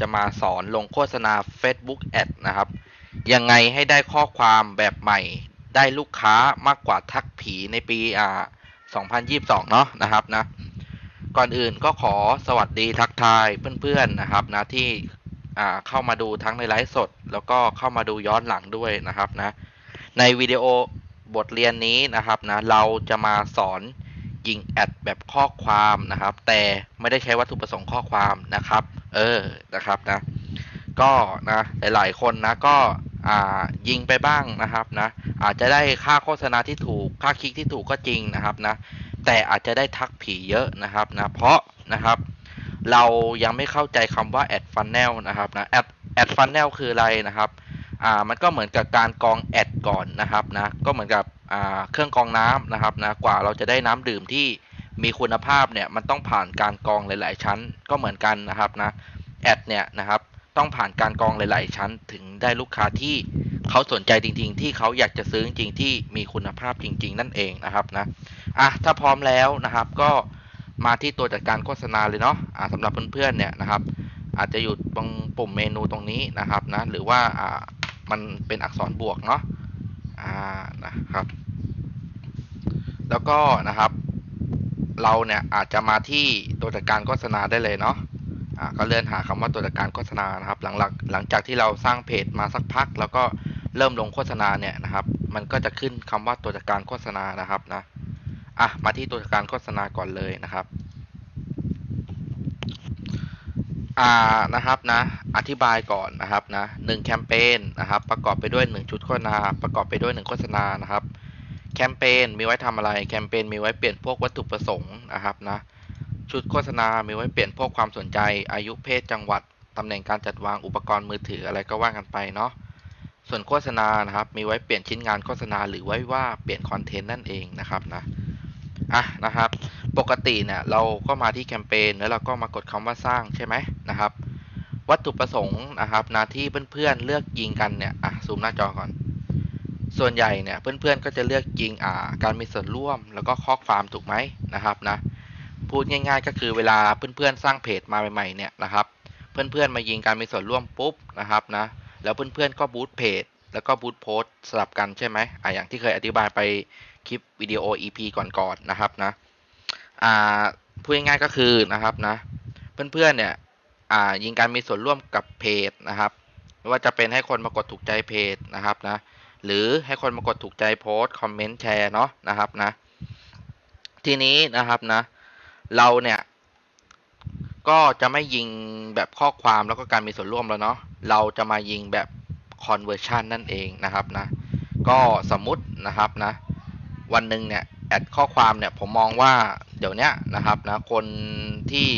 จะมาสอนลงโฆษณา Facebook Ad นะครับ ยังไงให้ได้ข้อความแบบใหม่ได้ลูกค้ามากกว่าทักผีในปีอ่า2022 เนาะนะครับนะ ก่อนอื่นก็ขอสวัสดีทักทายเพื่อนๆนะครับนะที่อ่าเข้ามาดูทั้งในไลฟ์สด แล้วก็เข้ามาดูย้อนหลังด้วยนะครับนะ ในวิดีโอบทเรียนนี้นะครับนะเราจะมาสอนยิงแอดแบบข้อความนะครับ แต่ไม่ได้ใช้วัตถุประสงค์ข้อความนะครับ เออนะครับนะ ก็นะหลายๆคนนะก็อ่ายิงไปบ้างนะครับนะอาจจะได้ค่าโฆษณาที่ถูกค่าคลิกที่ถูกก็จริงนะครับนะแต่อาจจะได้ทักผีเยอะนะครับนะเพราะนะครับเรายังไม่เข้าใจคำว่า ad funnel นะครับนะ ad ad funnel คืออะไรนะครับอ่ามันก็เหมือนกับการกรองแอดก่อนนะครับนะก็เหมือนกับอ่าเครื่องกรองน้ำนะครับนะกว่าเราจะได้น้ำดื่มที่ มีคุณภาพเนี่ยมันต้องผ่านการกรองหลาย ๆ ชั้น ก็เหมือนกันนะครับนะแอดเนี่ยนะครับต้องผ่านการกรองหลาย ๆ ชั้น ถึงได้ลูกค้าที่เขาสนใจจริง ๆ ที่เขาอยากจะซื้อจริง ๆ ที่มีคุณภาพจริง ๆ นั่นเองนะครับนะอะถ้าพร้อมแล้วนะครับ ก็มาที่ตัวจัดการโฆษณาเลยเนาะอ่าสำหรับเพื่อน ๆ เนี่ยนะครับ อาจจะอยู่ตรงปุ่มเมนูตรงนี้นะครับนะหรือว่าอ่ามันเป็นอักษรบวกเนาะอ่านะครับ แล้วก็นะครับ เราเนี่ยอาจจะมาที่ตัวจัดการโฆษณาได้เลยเนาะอ่าก็เลื่อนหาคำว่าตัวจัดการโฆษณานะครับ หลังหลังหลังจากที่เราสร้างเพจมาสักพัก แล้วก็เริ่มลงโฆษณาเนี่ยนะครับ มันก็จะขึ้นคำว่าตัวจัดการโฆษณานะครับนะอะมาที่ตัวจัดการโฆษณาก่อนเลยนะครับอ่านะครับนะอธิบายก่อนนะครับนะหนึ่งแคมเปญนะครับประกอบไปด้วยหนึ่งชุดโฆษณาประกอบไปด้วยหนึ่งโฆษณานะครับ แคมเปญมีไว้ทำอะไร แคมเปญมีไว้เปลี่ยนพวกวัตถุประสงค์นะครับนะ ชุดโฆษณา มีไว้เปลี่ยนพวกความสนใจ อายุเพศจังหวัดตำแหน่งการจัดวางอุปกรณ์มือถืออะไรก็ว่ากันไปเนาะ ส่วนโฆษณานะครับ มีไว้เปลี่ยนชิ้นงานโฆษณาหรือไว้ว่าเปลี่ยนคอนเทนต์นั่นเองนะครับนะ อะนะครับ ปกติเนี่ยเราก็มาที่แคมเปญแล้วเราก็มากดคำว่าสร้างใช่ไหมนะครับ วัตถุประสงค์นะครับนะที่เพื่อนๆเลือกยิงกันเนี่ย อะซูมหน้าจอก่อน ส่วนใหญ่เนี่ยเพื่อนๆก็จะเลือกยิงอ่าการมีส่วนร่วมแล้วก็ข้อความถูกไหมนะครับนะพูดง่ายๆ ก็คือเวลาเพื่อนๆสร้างเพจมาใหม่ๆเนี่ยนะครับ เพื่อนๆมายิงการมีส่วนร่วมปุ๊บนะครับนะแล้วเพื่อนๆก็บูตเพจแล้วก็บูตโพสสลับกันใช่ไหมอ่าอย่างที่เคยอธิบายไปคลิปวิดีโอ EP ก่อนๆนะครับนะอ่าพูดง่ายๆก็คือนะครับนะเพื่อนๆเนี่ยอ่ายิงการมีส่วนร่วมกับเพจนะครับไม่ว่าจะเป็นให้คนมากดถูกใจเพจนะครับนะ หรือให้คนมากดถูกใจโพสต์คอมเมนต์แชร์เนาะนะครับนะ ทีนี้นะครับนะ เราเนี่ยก็จะไม่ยิงแบบข้อความแล้วก็การมีส่วนร่วมแล้วเนาะเราจะมายิงแบบ conversion นั่นเองนะครับนะ ก็สมมุตินะครับนะ วันหนึ่งเนี่ยแอดข้อความเนี่ยผมมองว่าเดี๋ยวนี้นะครับนะคนที่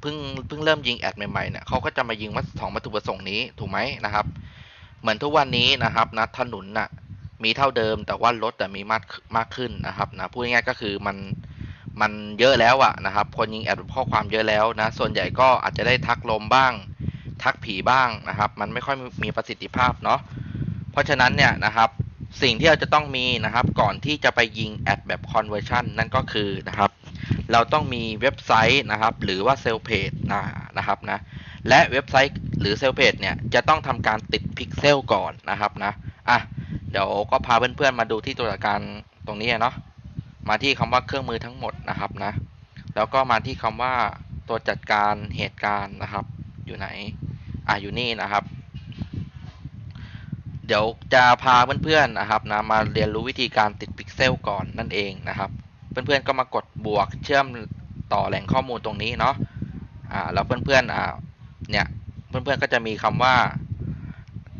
เพิ่งเพิ่งเริ่มยิงแอดใหม่ๆเนี่ยเขาก็จะมายิงวัตสองวัตถุประสงค์นี้ถูกไหมนะครับ เหมือนทุกวันนี้นะครับนะถนนน่ะมีเท่าเดิมแต่ว่ารถแต่มีมากมากขึ้นนะครับนะพูดง่ายๆก็คือมันมันเยอะแล้วอะนะครับ คนยิงแอดข้อความเยอะแล้วนะส่วนใหญ่ก็อาจจะได้ทักลมบ้าง ทักผีบ้างนะครับ มันไม่ค่อยมีประสิทธิภาพเนาะเพราะฉะนั้นเนี่ยนะครับสิ่งที่เราจะต้องมีนะครับ ก่อนที่จะไปยิงแอดแบบ conversion นั่นก็คือนะครับ เราต้องมีเว็บไซต์นะครับ หรือว่าเซลเพจนะนะครับนะ และเว็บไซต์หรือเซลเพจเนี่ยจะต้องทำการติดพิกเซลก่อนนะครับนะอะเดี๋ยวก็พาเพื่อนๆมาดูที่ตัวการตรงนี้เนาะมาที่คำว่าเครื่องมือทั้งหมดนะครับนะแล้วก็มาที่คำว่าตัวจัดการเหตุการณ์นะครับ อยู่ไหนอะอยู่นี่นะครับ เดี๋ยวจะพาเพื่อนๆนะครับนะมาเรียนรู้วิธีการติดพิกเซลก่อนนั่นเองนะครับ เพื่อนๆก็มากดบวกเชื่อมต่อแหล่งข้อมูลตรงนี้เนาะอ่าแล้วเพื่อนๆอ่า เนี่ยเพื่อนๆก็จะมีคำว่า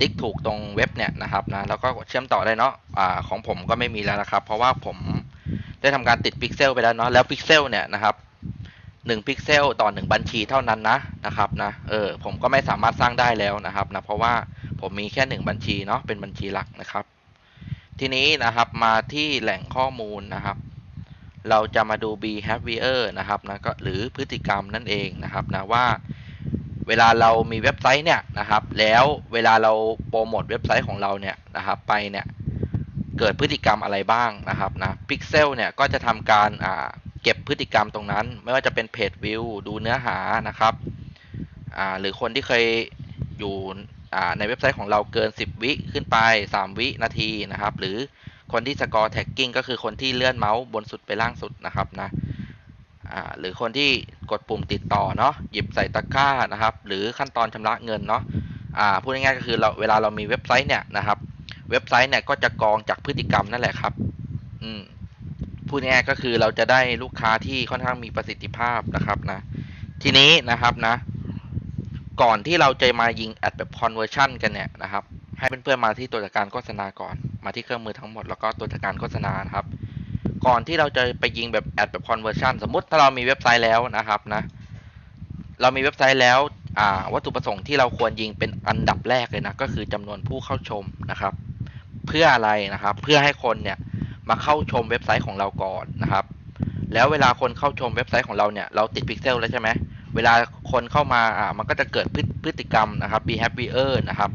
ติ๊กถูกตรงเว็บเนี่ยนะครับนะแล้วก็เชื่อมต่อได้เนาะอ่าของผมก็ไม่มีแล้วนะครับ เพราะว่าผมได้ทำการติดพิกเซลไปแล้วเนาะแล้วพิกเซลเนี่ยนะครับหนึ่งพิกเซลต่อหนึ่งบัญชีเท่านั้นนะนะครับนะเออผมก็ไม่สามารถสร้างได้แล้วนะครับนะเพราะว่าผมมีแค่หนึ่งบัญชีเนาะเป็นบัญชีหลักนะครับ ทีนี้นะครับมาที่แหล่งข้อมูลนะครับ เราจะมาดู behavior นะครับนะก็หรือพฤติกรรมนั่นเองนะครับนะว่า เวลาเรามีเว็บไซต์เนี่ยนะครับ แล้วเวลาเราโปรโมทเว็บไซต์ของเราเนี่ยนะครับไปเนี่ยเกิดพฤติกรรมอะไรบ้างนะครับนะ Pixel เนี่ยก็จะทำการอ่าเก็บพฤติกรรมตรงนั้น ไม่ว่าจะเป็นเพจวิวดูเนื้อหานะครับอ่าหรือคนที่เคยอยู่อ่าในเว็บไซต์ของเราเกิน 10 วิขึ้นไป 3 วินาทีนะครับ หรือคนที่สกอร์แท็กกิ้งก็คือคนที่เลื่อนเมาส์บนสุดไปล่างสุดนะครับนะ หรือคนที่กดปุ่มติดต่อเนาะหยิบใส่ตะกร้านะครับ หรือขั้นตอนชำระเงินเนาะพูดง่ายๆก็คือเราเวลาเรามีเว็บไซต์เนี่ยนะครับเว็บไซต์เนี่ยก็จะกรองจากพฤติกรรมนั่นแหละครับอืมพูดง่ายๆก็คือเราจะได้ลูกค้าที่ค่อนข้างมีประสิทธิภาพนะครับนะทีนี้นะครับนะ ก่อนที่เราจะมายิงแอดแบบ conversion กันเนี่ยนะครับให้เพื่อนๆมาที่ตัวจัดการโฆษณาก่อน มาที่เครื่องมือทั้งหมดแล้วก็ตัวจัดการโฆษณานะครับ ก่อนที่เราจะไปยิงแบบแอดแบบ conversion สมมติถ้าเรามีเว็บไซต์แล้วนะครับนะ เรามีเว็บไซต์แล้ววัตถุประสงค์ที่เราควรยิงเป็นอันดับแรกเลยนะ ก็คือจำนวนผู้เข้าชมนะครับ เพื่ออะไรนะครับ เพื่อให้คนเนี่ยมาเข้าชมเว็บไซต์ของเราก่อนนะครับ แล้วเวลาคนเข้าชมเว็บไซต์ของเราเนี่ยเราติดพิกเซลแล้วใช่ไหมเวลาคนเข้ามาอ่ามันก็จะเกิดพฤพฤติกรรมนะครับ behavior นะครับ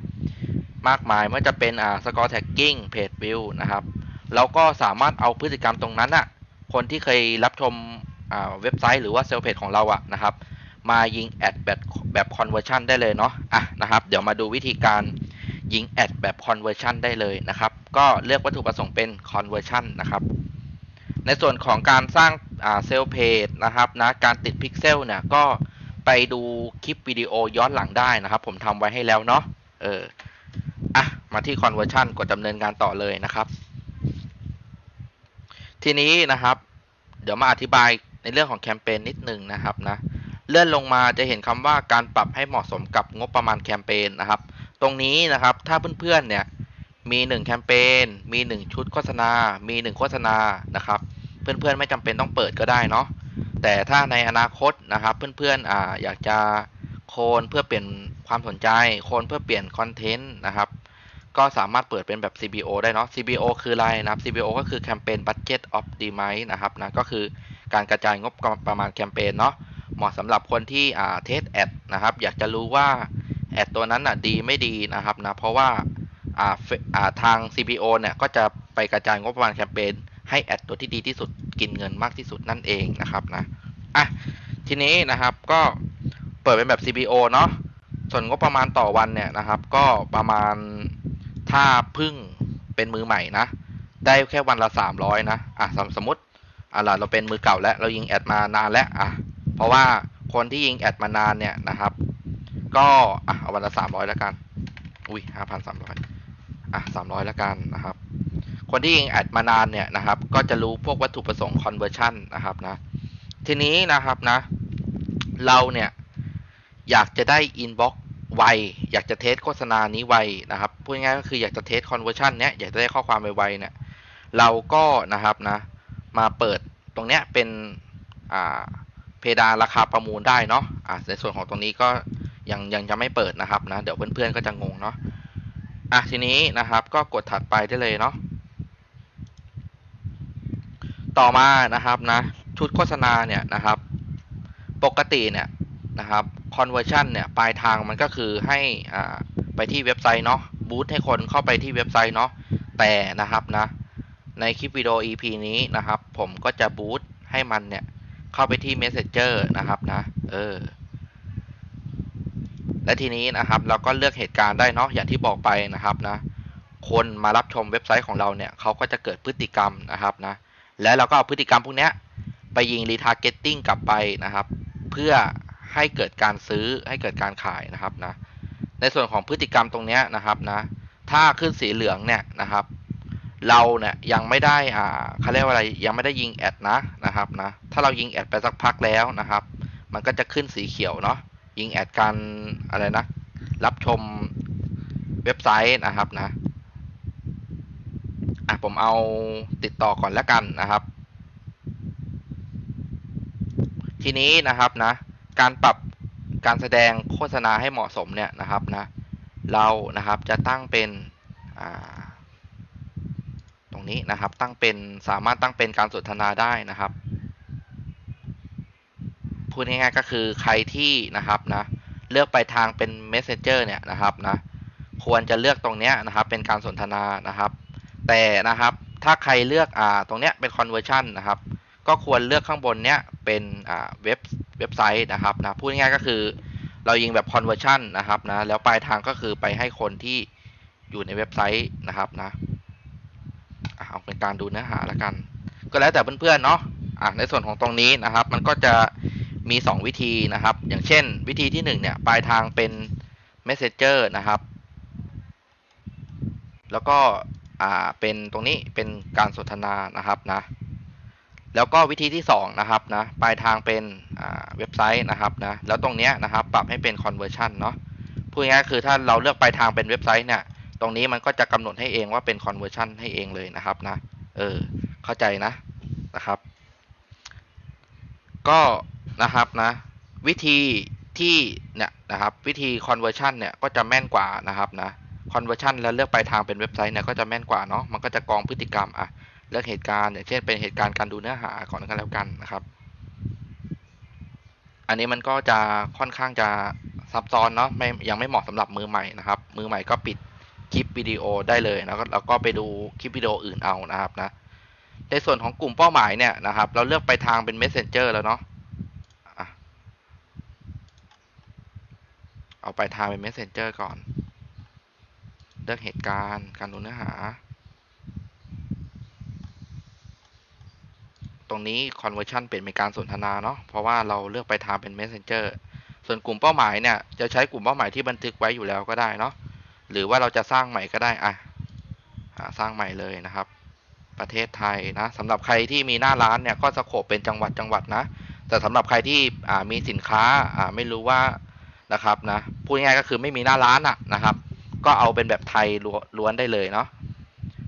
มากมายไม่ว่าจะเป็นอ่า score tagging page view นะครับ เราก็สามารถเอาพฤติกรรมตรงนั้นอะคนที่เคยรับชมเว็บไซต์หรือว่าเซลล์เพจของเราอะนะครับ มายิงแอดแบบแบบ conversion ได้เลยเนาะอะนะครับเดี๋ยวมาดูวิธีการยิงแอดแบบ conversion ได้เลยนะครับ ก็เลือกวัตถุประสงค์เป็น conversion นนะครับในส่วนของการสร้างเซลล์เพจนะครับนะการติดพิกเซลเนี่ยก็ไปดูคลิปวิดีโอย้อนหลังได้นะครับ ผมทำไว้ให้แล้วเนาะเอออะมาที่ conversion กดดำเนินการต่อเลยนะครับ ทีนี้นะครับ เดี๋ยวมาอธิบายในเรื่องของแคมเปญนิดหนึ่งนะครับนะเลื่อนลงมาจะเห็นคำว่าการปรับให้เหมาะสมกับงบประมาณแคมเปญนะครับ ตรงนี้นะครับถ้าเพื่อนๆเนี่ยมี 1 แคมเปญมี 1 ชุดโฆษณา มี 1 โฆษณานะครับ เพื่อนๆไม่จำเป็นต้องเปิดก็ได้เนาะแต่ถ้าในอนาคตนะครับเพื่อนๆออยากจะโคนเพื่อเปลี่ยนความสนใจ โคนเพื่อเปลี่ยนคอนเทนต์นะครับ ก็สามารถเปิดเป็นแบบ CBO ได้เนาะ CBO คืออะไรนะครับ CBO ก็คือ Campaign Budget Optimize นะครับนะก็คือการกระจายงบประมาณแคมเปญเนาะเหมาะสำหรับคนที่อ่าเทสแอดนะครับ อยากจะรู้ว่าแอดตัวนั้นอะดีไม่ดีนะครับนะเพราะว่าอ่าอ่าทาง CPO เนี่ยก็จะไปกระจายงบประมาณแคมเปญให้แอดตัวที่ดีที่สุดกินเงินมากที่สุดนั่นเองนะครับนะอะทีนี้นะครับก็เปิดเป็นแบบ CPO เนาะส่วนงบประมาณต่อวันเนี่ยนะครับ ก็ประมาณ ถ้าเพึ่งเป็นมือใหม่นะ ได้แค่วันละ300นะ อะสมสมมติอะล่ะเราเป็นมือเก่าแล้ว เรายิงแอดมานานแล้วอะ เพราะว่าคนที่ยิงแอดมานานเนี่ยนะครับ ก็อะเอาวันละสามร้อยแล้วกัน อุ้ยห้าพันสามร้อยอะสามร้อยแล้วกันนะครับ คนที่ยิงแอดมานานเนี่ยนะครับ ก็จะรู้พวกวัตถุประสงค์ conversion นะครับนะ ทีนี้นะครับนะ เราเนี่ยอยากจะได้ inbox ไวอยากจะเทสโฆษณานี้ไวนะครับพูดง่ายๆก็คืออยากจะเทส conversion เนี้ยอยากจะได้ข้อความไวๆเนี่ยเราก็นะครับนะมาเปิดตรงเนี้ยเป็นอ่าเพดานราคาประมูลได้เนาะอะในส่วนของตรงนี้ก็ยังยังจะไม่เปิดนะครับนะเดี๋ยวเพื่อนๆก็จะงงเนาะอะทีนี้นะครับก็กดถัดไปได้เลยเนาะต่อมานะครับนะชุดโฆษณาเนี่ยนะครับ ปกติเนี่ย นะครับ conversion เนี่ยปลายทางมันก็คือให้อ่าไปที่เว็บไซต์เนาะบูตให้คนเข้าไปที่เว็บไซต์เนาะแต่นะครับนะในคลิปวิดีโอ EP นี้นะครับ ผมก็จะบูตให้มันเนี่ยเข้าไปที่ Messenger นะครับนะเออและทีนี้นะครับเราก็เลือกเหตุการณ์ได้เนาะอย่างที่บอกไปนะครับนะคนมารับชมเว็บไซต์ของเราเนี่ยเขาก็จะเกิดพฤติกรรมนะครับนะและเราก็เอาพฤติกรรมพวกนี้ไปยิง retargeting กลับไปนะครับ เพื่อ ให้เกิดการซื้อให้เกิดการขายนะครับนะในส่วนของพฤติกรรมตรงนี้นะครับนะถ้าขึ้นสีเหลืองเนี่ยนะครับ เราเนี่ยยังไม่ได้อ่าเขาเรียกว่าอะไรยังไม่ได้ยิงแอดนะนะครับนะถ้าเรายิงแอดไปสักพักแล้วนะครับ มันก็จะขึ้นสีเขียวเนาะยิงแอดการอะไรนะรับชมเว็บไซต์นะครับนะอะผมเอาติดต่อก่อนแล้วกันนะครับ ทีนี้นะครับนะ การปรับการแสดงโฆษณาให้เหมาะสมเนี่ยนะครับนะเรานะครับจะตั้งเป็นตรงนี้นะครับตั้งเป็นสามารถตั้งเป็นการสนทนาได้นะครับพูดง่ายๆก็คือใครที่นะครับนะเลือกไปทางเป็น messenger เนี่ยนะครับนะควรจะเลือกตรงเนี้ยนะครับเป็นการสนทนานะครับ แต่นะครับถ้าใครเลือกอ่าตรงเนี้ยเป็น conversion นะครับ ก็ควรเลือกข้างบนเนี้ยเป็นอ่าเว็บเว็บไซต์นะครับนะพูดง่ายๆก็คือ เรายิงแบบ conversion นะครับนะแล้วปลายทางก็คือไปให้คนที่อยู่ในเว็บไซต์นะครับนะเอาเป็นการดูเนื้อหาแล้วกัน ก็แล้วแต่เพื่อนๆเนาะะในส่วนของตรงนี้นะครับ มันก็จะมี 2 วิธีนะครับ อย่างเช่น วิธีที่1เนี่ยปลายทางเป็น messenger นะครับ แล้วก็อ่าเป็นตรงนี้เป็นการสนทนานะครับนะแล้วก็วิธีที่2นะครับนะปลายทางเป็น เว็บไซต์นะครับนะแล้วตรงเนี้ยนะครับปรับให้เป็น conversion เนาะพูดง่ายๆคือถ้าเราเลือกไปทางเป็นเว็บไซต์เนี่ยตรงนี้มันก็จะกำหนดให้เองว่าเป็น conversion ให้เองเลยนะครับนะเออเข้าใจนะนะครับ ก็นะครับนะวิธีที่เนี่ยนะครับวิธี conversion เนี่ยก็จะแม่นกว่านะครับนะ conversion แล้วเลือกไปทางเป็นเว็บไซต์เนี่ยก็จะแม่นกว่าเนาะมันก็จะกรองพฤติกรรมอะเลือกเหตุการณ์อย่างเช่นเป็นเหตุการณ์การดูเนื้อหาก่อนกันแล้วกันนะครับ อันนี้มันก็จะค่อนข้างจะซับซ้อนเนาะไม่ยังไม่เหมาะสำหรับมือใหม่นะครับ มือใหม่ก็ปิดคลิปวิดีโอได้เลยแล้วก็แล้วก็ไปดูคลิปวิดีโออื่นเอานะครับนะในส่วนของกลุ่มเป้าหมายเนี่ยนะครับ เราเลือกไปทางเป็น messenger แล้วเนาะอะเอาไปทางเป็น messenger ก่อน เลือกเหตุการณ์การดูเนื้อหา ตรงนี้ conversion เปลี่ยนเป็นการสนทนาเนาะเพราะว่าเราเลือกไปทางเป็น messenger ส่วนกลุ่มเป้าหมายเนี่ยจะใช้กลุ่มเป้าหมายที่บันทึกไว้อยู่แล้วก็ได้เนาะหรือว่าเราจะสร้างใหม่ก็ได้อะสร้างใหม่เลยนะครับ ประเทศไทยนะสำหรับใครที่มีหน้าร้านเนี่ยก็สโคปเป็นจังหวัดจังหวัดนะ แต่สำหรับใครที่อ่ามีสินค้าอ่าไม่รู้ว่านะครับนะพูดง่ายๆก็คือไม่มีหน้าร้านอะนะครับ ก็เอาเป็นแบบไทยล้วนได้เลยเนาะ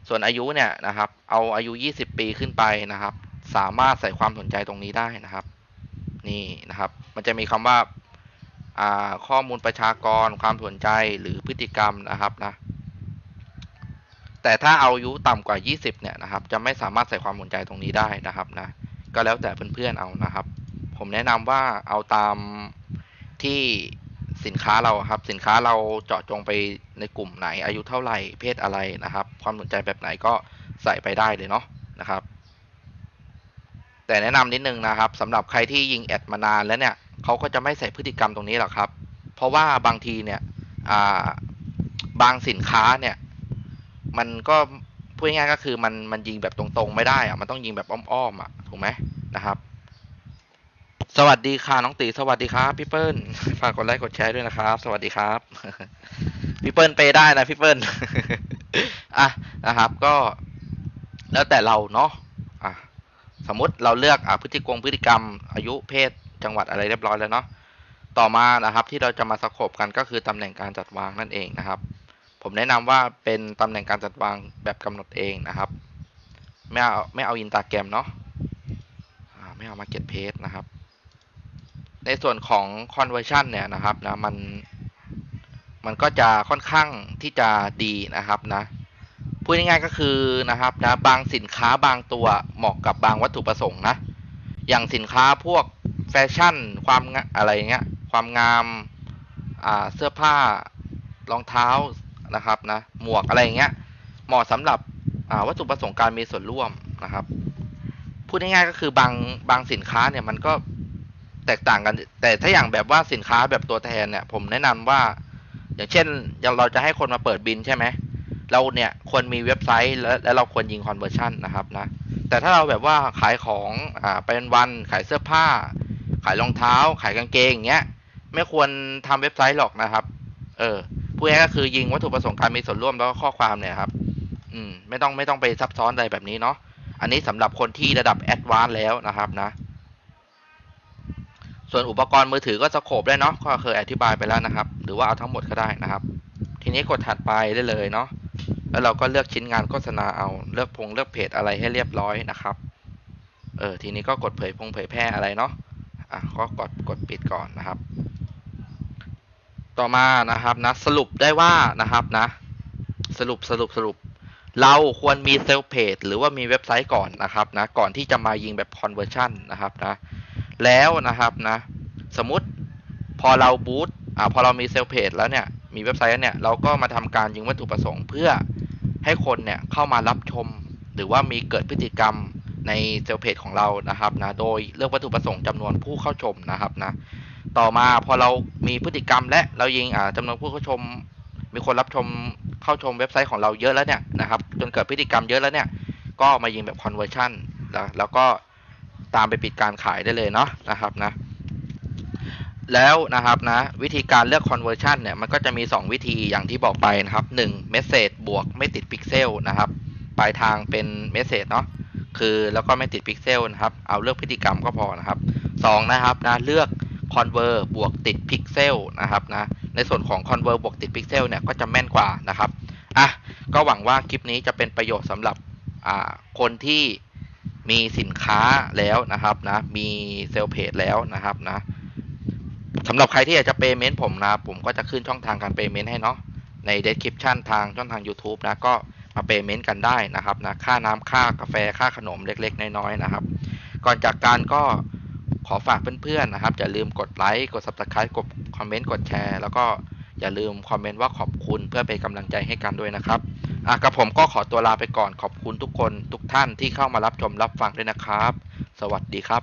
ส่วนอายุเนี่ยนะครับ เอาอายุ 20 ปีขึ้นไปนะครับ สามารถใส่ความสนใจตรงนี้ได้นะครับ นี่นะครับ มันจะมีคำว่าอ่าข้อมูลประชากรความสนใจหรือพฤติกรรมนะครับนะแต่ถ้าเอาอายุต่ำกว่า 20 เนี่ยนะครับ จะไม่สามารถใส่ความสนใจตรงนี้ได้นะครับนะก็แล้วแต่เพื่อนๆเอานะครับ ผมแนะนำว่าเอาตามที่สินค้าเราครับ สินค้าเราเจาะจงไปในกลุ่มไหนอายุเท่าไหร่เพศอะไรนะครับ ความสนใจแบบไหนก็ใส่ไปได้เลยเนาะนะครับ แต่แนะนำนิดนึงนะครับสำหรับใครที่ยิงแอดมานานแล้วเนี่ยเขาก็จะไม่ใส่พฤติกรรมตรงนี้หรอกครับ เพราะว่าบางทีเนี่ยบางสินค้าเนี่ยมันก็พูดง่ายก็คือมันมันยิงแบบตรงๆไม่ได้อะมันต้องยิงแบบอ้อมๆอะถูกไหมนะครับ สวัสดีค่ะน้องตีสวัสดีครับพี่เปิ้ลฝากกดไลค์กดแชร์ด้วยนะครับ สวัสดีครับพี่เปิ้ลไปได้นะพี่เปิ้ลอะนะครับ ก็แล้วแต่เราเนาะ สมมติเราเลือกอพฤติกรรมพฤติกรรม อายุเพศจังหวัดอะไรเรียบร้อยแล้วเนาะต่อมานะครับที่เราจะมาสโคบกันก็คือตำแหน่งการจัดวางนั่นเองนะครับ ผมแนะนำว่าเป็นตำแหน่งการจัดวางแบบกำหนดเองนะครับ ไม่เอาไม่เอาอินตาแกรมเนาะไม่เอามาเก็ตเพจนะครับ ในส่วนของ conversion เนี่ยนะครับนะมันมันก็จะค่อนข้างที่จะดีนะครับนะ พูดง่ายๆก็คือนะครับนะบางสินค้าบางตัวเหมาะกับบางวัตถุประสงค์นะ อย่างสินค้าพวกแฟชั่น ความอะไรเงี้ยความงามอ่าเสื้อผ้ารองเท้านะครับนะหมวกอะไรเงี้ยเหมาะสำหรับวัตถุประสงค์การมีส่วนร่วมนะครับ พูดง่ายๆก็คือบางบางสินค้าเนี่ยมันก็แตกต่างกัน แต่ถ้าอย่างแบบว่าสินค้าแบบตัวแทนเนี่ย ผมแนะนำว่า อย่างเช่นอย่างเราจะให้คนมาเปิดบินใช่ไหม เราเนี่ยควรมีเว็บไซต์แล้วแล้วเราควรยิง conversion นนะครับนะแต่ถ้าเราแบบว่าขายของอ่าเป็นวันขายเสื้อผ้า ขายรองเท้า ขายกางเกงอย่างเงี้ยไม่ควรทำเว็บไซต์หรอกนะครับเออพูดง่ายก็คือยิงวัตถุประสงค์การมีส่วนร่วมแล้วก็ข้อความเนี่ยครับ อืมไม่ต้องไม่ต้องไปซับซ้อนอะไรแบบนี้เนาะอันนี้สำหรับคนที่ระดับแอดวานซ์แล้วนะครับนะ ส่วนอุปกรณ์มือถือก็สโคบได้เนาะก็เคยอธิบายไปแล้วนะครับ หรือว่าเอาทั้งหมดก็ได้นะครับ ทีนี้กดถัดไปได้เลยเนาะ แล้วเราก็เลือกชิ้นงานโฆษณาเอา เลือกพงเลือกเพจอะไรให้เรียบร้อยนะครับ เออ ทีนี้ก็กดเผยพงเผยแพร่อะไรเนาะ อะ ก็กดกดปิดก่อนนะครับ ต่อมานะครับนะ สรุปได้ว่านะครับนะ สรุปสรุปสรุป เราควรมีเซลล์เพจหรือว่ามีเว็บไซต์ก่อนนะครับนะ ก่อนที่จะมายิงแบบ conversion นนะครับนะ แล้วนะครับนะ สมมติพอเราบูตอ่าพอเรามีเซลล์เพจแล้วเนี่ย มีเว็บไซต์แล้วเนี่ย เราก็มาทำการยิงวัตถุประสงค์เพื่อ ให้คนเนี่ยเข้ามารับชม หรือว่ามีเกิดพฤติกรรมในเซลล์เพจของเรานะครับนะโดยเลือกวัตถุประสงค์จำนวนผู้เข้าชมนะครับนะต่อมาพอเรามีพฤติกรรมและเรายิงอ่าจำนวนผู้เข้าชม มีคนรับชมเข้าชมเว็บไซต์ของเราเยอะแล้วเนี่ยนะครับจนเกิดพฤติกรรมเยอะแล้วเนี่ยก็มายิงแบบ conversion แล้วแล้วก็ตามไปปิดการขายได้เลยเนาะนะครับนะ แล้วนะครับนะวิธีการเลือก conversion เนี่ยมันก็จะมี 2 วิธีอย่างที่บอกไปนะครับ 1 message บวกไม่ติดพิกเซลนะครับปลายทางเป็น message เนาะคือแล้วก็ไม่ติดพิกเซลนะครับเอาเลือกพฤติกรรมก็พอนะครับ 2 นะครับนะเลือก convert บวกติดพิกเซลนะครับนะในส่วนของ convert บวกติดพิกเซลเนี่ยก็จะแม่นกว่านะครับอะก็หวังว่าคลิปนี้จะเป็นประโยชน์สำหรับอ่าคนที่มีสินค้าแล้วนะครับนะมีเซลเพจแล้วนะครับนะ สำหรับใครที่อยากจะเปย์เมนต์ผมนะผมก็จะขึ้นช่องทางการเปย์เมนต์ให้เนาะใน description ทางช่องทาง YouTube นะก็มาเปย์เมนต์กันได้นะครับนะค่าน้ำค่ากาแฟค่าขนมเล็ก ๆ น้อยๆนะครับ ก่อนจากการก็ขอฝากเพื่อนๆนะครับอย่าลืมกดไลค์กด subscribe กดคอมเมนต์กดแชร์ แล้วก็อย่าลืมคอมเมนต์ว่าขอบคุณเพื่อเป็นกำลังใจให้กันด้วยนะครับอะกับผมก็ขอตัวลาไปก่อนขอบคุณทุกคนทุกท่านที่เข้ามารับชมรับฟังด้วยนะครับ สวัสดีครับ